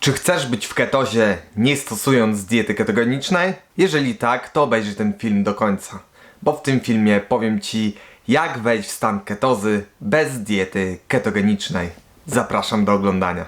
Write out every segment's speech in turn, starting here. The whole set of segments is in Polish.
Czy chcesz być w ketozie nie stosując diety ketogenicznej? Jeżeli tak, to obejrzyj ten film do końca. Bo w tym filmie powiem Ci, jak wejść w stan ketozy bez diety ketogenicznej. Zapraszam do oglądania.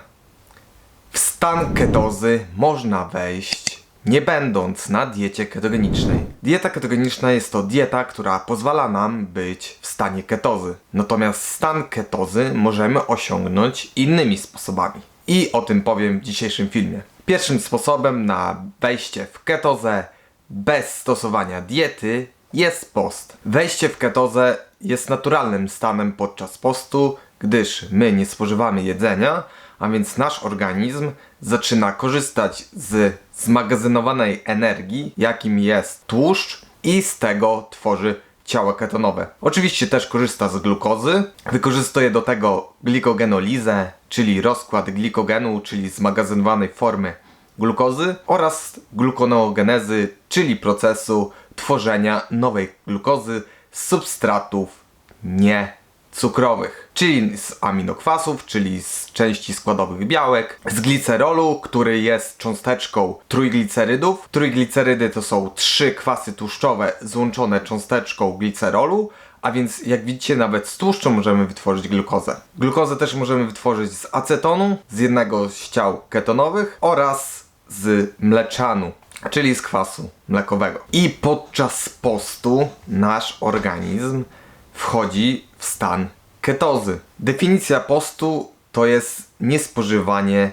W stan ketozy można wejść nie będąc na diecie ketogenicznej. Dieta ketogeniczna jest to dieta, która pozwala nam być w stanie ketozy. Natomiast stan ketozy możemy osiągnąć innymi sposobami. I o tym powiem w dzisiejszym filmie. Pierwszym sposobem na wejście w ketozę bez stosowania diety jest post. Wejście w ketozę jest naturalnym stanem podczas postu, gdyż my nie spożywamy jedzenia, a więc nasz organizm zaczyna korzystać z zmagazynowanej energii, jakim jest tłuszcz, i z tego tworzy ciała ketonowe. Oczywiście też korzysta z glukozy, wykorzystuje do tego glikogenolizę, czyli rozkład glikogenu, czyli zmagazynowanej formy glukozy oraz glukoneogenezy, czyli procesu tworzenia nowej glukozy z substratów nie cukrowych, czyli z aminokwasów, czyli z części składowych białek, z glicerolu, który jest cząsteczką trójglicerydów. Trójglicerydy to są trzy kwasy tłuszczowe złączone cząsteczką glicerolu, a więc jak widzicie nawet z tłuszczu możemy wytworzyć glukozę. Glukozę też możemy wytworzyć z acetonu, z jednego z ciał ketonowych oraz z mleczanu, czyli z kwasu mlekowego. I podczas postu nasz organizm wchodzi w stan ketozy. Definicja postu to jest niespożywanie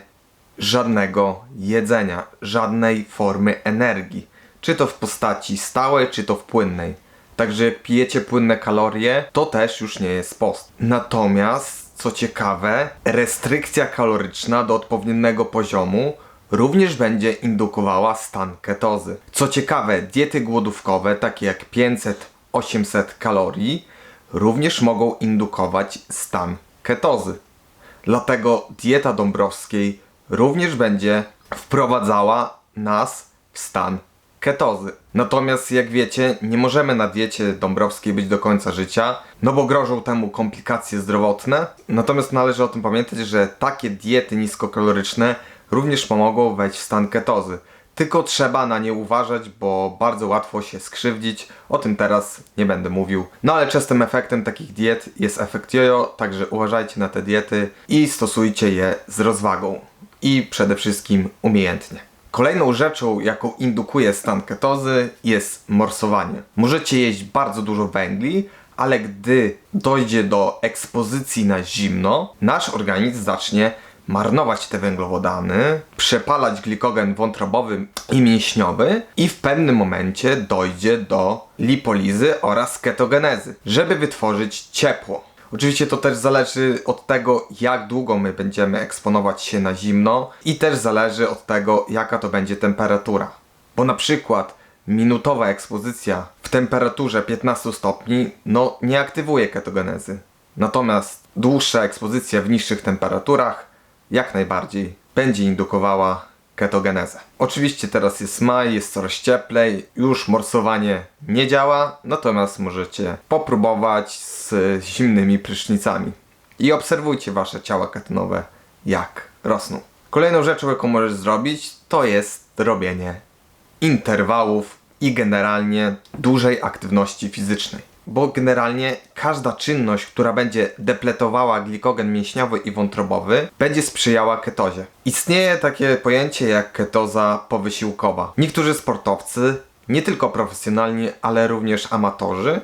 żadnego jedzenia, żadnej formy energii, czy to w postaci stałej, czy to w płynnej. Także jak pijecie płynne kalorie, to też już nie jest post. Natomiast, co ciekawe, restrykcja kaloryczna do odpowiedniego poziomu również będzie indukowała stan ketozy. Co ciekawe, diety głodówkowe, takie jak 500-800 kalorii, również mogą indukować stan ketozy. Dlatego dieta Dąbrowskiej również będzie wprowadzała nas w stan ketozy. Natomiast jak wiecie, nie możemy na diecie Dąbrowskiej być do końca życia, no bo grożą temu komplikacje zdrowotne. Natomiast należy o tym pamiętać, że takie diety niskokaloryczne również pomogą wejść w stan ketozy. Tylko trzeba na nie uważać, bo bardzo łatwo się skrzywdzić. O tym teraz nie będę mówił. No ale częstym efektem takich diet jest efekt jojo, także uważajcie na te diety i stosujcie je z rozwagą. I przede wszystkim umiejętnie. Kolejną rzeczą, jaką indukuje stan ketozy, jest morsowanie. Możecie jeść bardzo dużo węgli, ale gdy dojdzie do ekspozycji na zimno, nasz organizm zacznie marnować te węglowodany, przepalać glikogen wątrobowy i mięśniowy i w pewnym momencie dojdzie do lipolizy oraz ketogenezy, żeby wytworzyć ciepło. Oczywiście to też zależy od tego, jak długo my będziemy eksponować się na zimno i też zależy od tego, jaka to będzie temperatura. Bo na przykład minutowa ekspozycja w temperaturze 15 stopni no nie aktywuje ketogenezy. Natomiast dłuższa ekspozycja w niższych temperaturach jak najbardziej będzie indukowała ketogenezę. Oczywiście teraz jest maj, jest coraz cieplej, już morsowanie nie działa, natomiast możecie popróbować z zimnymi prysznicami. I obserwujcie wasze ciała ketonowe, jak rosną. Kolejną rzeczą, jaką możesz zrobić, to jest robienie interwałów i generalnie dużej aktywności fizycznej bo generalnie każda czynność, która będzie depletowała glikogen mięśniowy i wątrobowy, będzie sprzyjała ketozie. Istnieje takie pojęcie jak ketoza powysiłkowa. Niektórzy sportowcy, nie tylko profesjonalni, ale również amatorzy,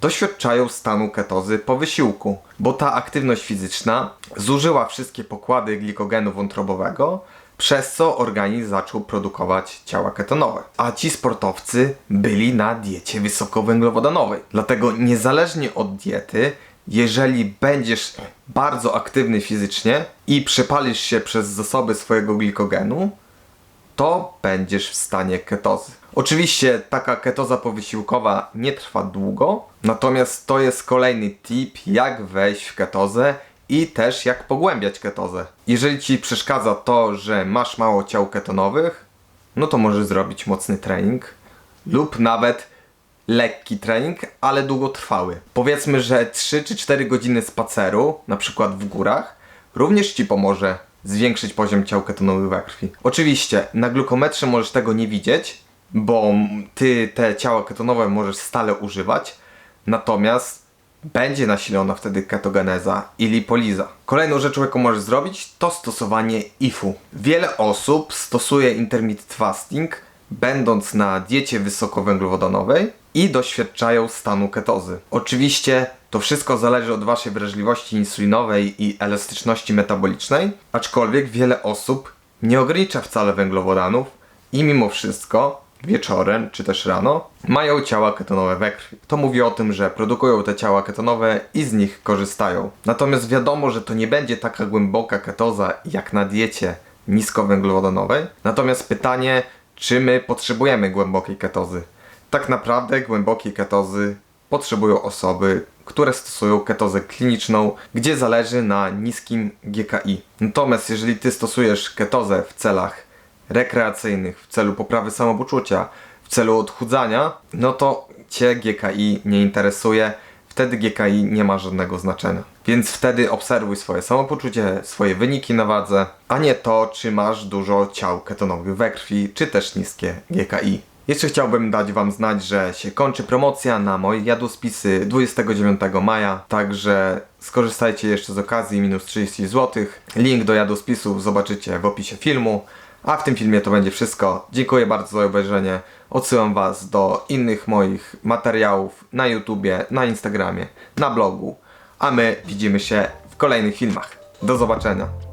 doświadczają stanu ketozy po wysiłku, bo ta aktywność fizyczna zużyła wszystkie pokłady glikogenu wątrobowego, przez co organizm zaczął produkować ciała ketonowe. A ci sportowcy byli na diecie wysokowęglowodanowej. Dlatego niezależnie od diety, jeżeli będziesz bardzo aktywny fizycznie i przepalisz się przez zasoby swojego glikogenu, to będziesz w stanie ketozy. Oczywiście taka ketoza powysiłkowa nie trwa długo, natomiast to jest kolejny tip, jak wejść w ketozę i też jak pogłębiać ketozę. Jeżeli Ci przeszkadza to, że masz mało ciał ketonowych, no to możesz zrobić mocny trening lub nawet lekki trening, ale długotrwały. Powiedzmy, że 3 czy 4 godziny spaceru, na przykład w górach, również Ci pomoże zwiększyć poziom ciał ketonowych we krwi. Oczywiście na glukometrze możesz tego nie widzieć, bo ty te ciała ketonowe możesz stale używać, natomiast będzie nasilona wtedy ketogeneza i lipoliza. Kolejną rzeczą, jaką możesz zrobić, to stosowanie IFU. Wiele osób stosuje intermittent fasting, będąc na diecie wysokowęglowodanowej i doświadczają stanu ketozy. Oczywiście to wszystko zależy od Waszej wrażliwości insulinowej i elastyczności metabolicznej, aczkolwiek wiele osób nie ogranicza wcale węglowodanów i mimo wszystko wieczorem czy też rano mają ciała ketonowe we krwi. To mówi o tym, że produkują te ciała ketonowe i z nich korzystają. Natomiast wiadomo, że to nie będzie taka głęboka ketoza jak na diecie niskowęglowodanowej. Natomiast pytanie, czy my potrzebujemy głębokiej ketozy? Tak naprawdę głębokiej ketozy potrzebują osoby, które stosują ketozę kliniczną, gdzie zależy na niskim GKI. Natomiast jeżeli ty stosujesz ketozę w celach rekreacyjnych, w celu poprawy samopoczucia, w celu odchudzania, no to cię GKI nie interesuje, wtedy GKI nie ma żadnego znaczenia. Więc wtedy obserwuj swoje samopoczucie, swoje wyniki na wadze, a nie to, czy masz dużo ciał ketonowych we krwi, czy też niskie GKI. Jeszcze chciałbym dać Wam znać, że się kończy promocja na moje jadłospisy 29 maja, także skorzystajcie jeszcze z okazji minus 30 zł. Link do jadłospisów zobaczycie w opisie filmu. A w tym filmie to będzie wszystko. Dziękuję bardzo za obejrzenie. Odsyłam Was do innych moich materiałów na YouTubie, na Instagramie, na blogu. A my widzimy się w kolejnych filmach. Do zobaczenia.